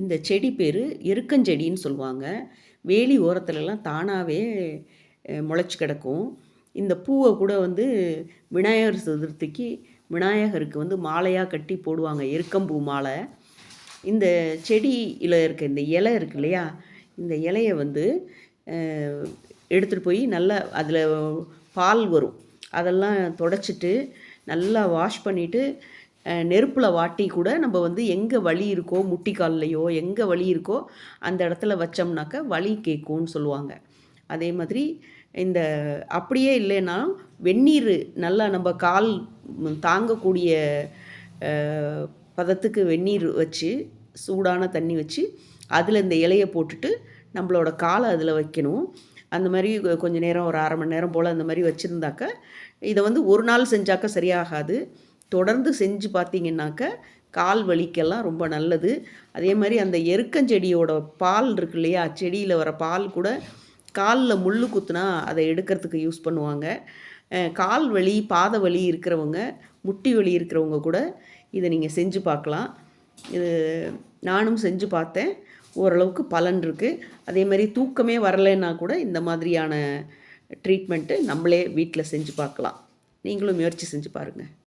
இந்த செடி பேர் எருக்கஞ்செடின்னு சொல்லுவாங்க. வேலி ஓரத்துலலாம் தானாகவே முளைச்சி கிடக்கும். இந்த பூவை கூட வந்து விநாயகர் சதுர்த்திக்கு விநாயகருக்கு வந்து மாலையாக கட்டி போடுவாங்க எருக்கம்பூ மாலை. இந்த செடியில் இருக்க இந்த இலை இருக்கு இல்லையா? இந்த இலையை வந்து எடுத்துகிட்டு போய் நல்லா அதில் பால் வரும். அதெல்லாம் தொடச்சிட்டு நல்லா வாஷ் பண்ணிவிட்டு நெருப்பில் வாட்டி கூட நம்ம வந்து எங்கே வலி இருக்கோ முட்டிக்கால்லையோ எங்கே வலி இருக்கோ அந்த இடத்துல வச்சோம்னாக்க வலி கேட்கும்னு சொல்லுவாங்க. அதே மாதிரி இந்த அப்படியே இல்லைன்னா வெந்நீர் நல்லா நம்ம கால் தாங்கக்கூடிய பதத்துக்கு வெந்நீர் வச்சு சூடான தண்ணி வச்சு அதில் இந்த இலையை போட்டுட்டு நம்மளோட காலை அதில் வைக்கணும். அந்த மாதிரி கொஞ்சம் நேரம் ஒரு அரை மணி நேரம் போல் அந்த மாதிரி வச்சுருந்தாக்க இதை வந்து ஒரு நாள் செஞ்சாக்க சரியாகாது. தொடர்ந்து செஞ்சு பார்த்தீங்கன்னாக்க கால் வலிக்கெல்லாம் ரொம்ப நல்லது. அதே மாதிரி அந்த எருக்கஞ்செடியோட பால் இருக்கு இல்லையா? செடியில் வர பால் கூட காலில் முள் குத்துனா அதை எடுக்கிறதுக்கு யூஸ் பண்ணுவாங்க. கால் வலி பாத வலி இருக்கிறவங்க முட்டி வலி இருக்கிறவங்க கூட இதை நீங்கள் செஞ்சு பார்க்கலாம். இது நானும் செஞ்சு பார்த்தேன். ஓரளவுக்கு பலன் இருக்குது அதே மாதிரி தூக்கமே வரலைன்னா கூட இந்த மாதிரியான ட்ரீட்மெண்ட்டு நம்மளே வீட்டில் செஞ்சு பார்க்கலாம். நீங்களும் முயற்சி செஞ்சு பாருங்கள்